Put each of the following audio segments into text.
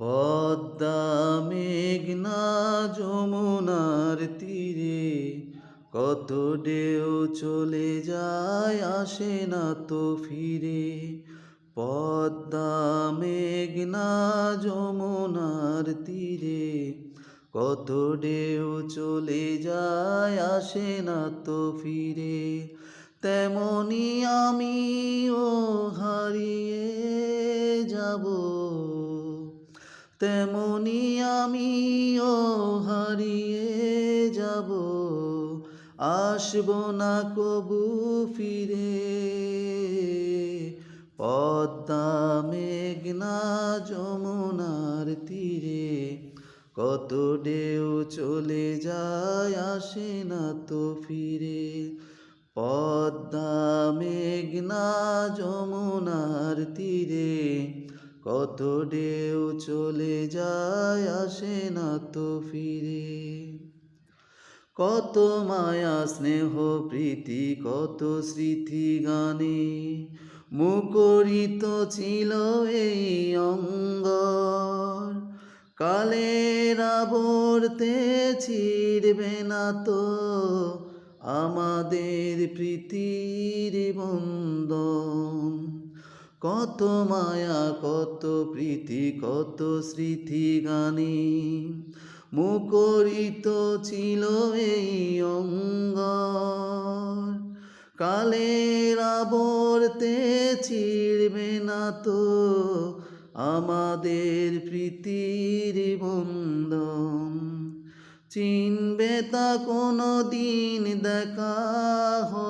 পদ্মা মেঘনা যমুনার তীরে, কত ঢেউ চলে যায় আসে না তো ফিরে। পদ্মা মেঘনা যমুনার তীরে, কত ঢেউ চলে যায় আসে না তো ফিরে। তেমনি আমিও হারিয়ে তেমনি আমিও হারিয়ে যাব। আসব না কবু ফিরে। পদ্মা মেঘনা যমুনার তীরে, কত ঢেউ চলে যায় আসে না তো ফিরে। পদ্মা মেঘনা যমুনার তীরে কত ঢেউ চলে যায়, আসে না তো ফিরে। কত মায়া, স্নেহ, প্রীতি, কত স্মৃতি গানে মুখরিত ছিল এই অঙ্গর। কালের আবর্তে ছিড়বে না তো আমাদের প্রীতির বন্ধন। কত মায়া, কত প্রীতি, কত স্মৃতি গানে মুখরিত ছিল এই অঙ্গ কালের আবর্তে ছিড়বে না তো আমাদের প্রীতির বন্ধন। চিনবে তা কোনো দিন দেখা হলে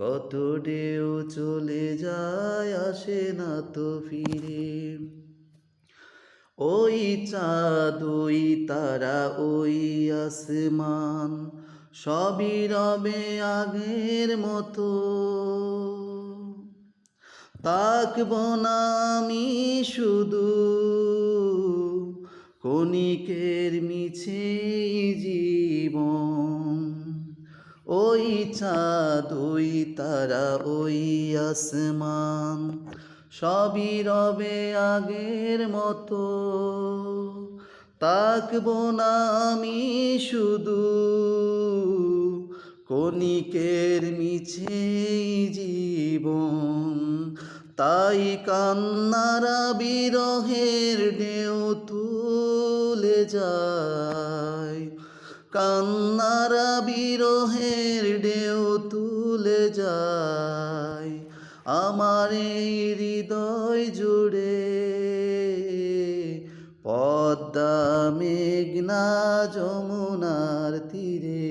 কত ঢেউ চলে যায়, আসে না তো ফিরে। ওই চাঁদ ওই তারা, ওই আসমান, সবই রবে আগের মতো। তাকব না আমি শুধু কণিকের মিছে জীবন ওই চাঁদ ওই তারা ওই আসমান, সবই রবে আগের মতো। তাকব না আমি শুধু কণিকের মিছে জীবন, তাই কান্নারা বিরহের ঢেউ তুলে যায়। কান্নারা বিরহের ঢেউ তুলে যায়, আমার এই হৃদয় জুড়ে। পদ্মা মেঘনা যমুনার তীরে,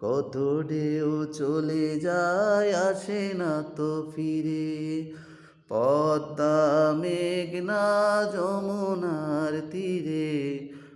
কত ঢেউ চলে যায় আসে না তো ফিরে। পদ্মা মেঘনা যমুনার তীরে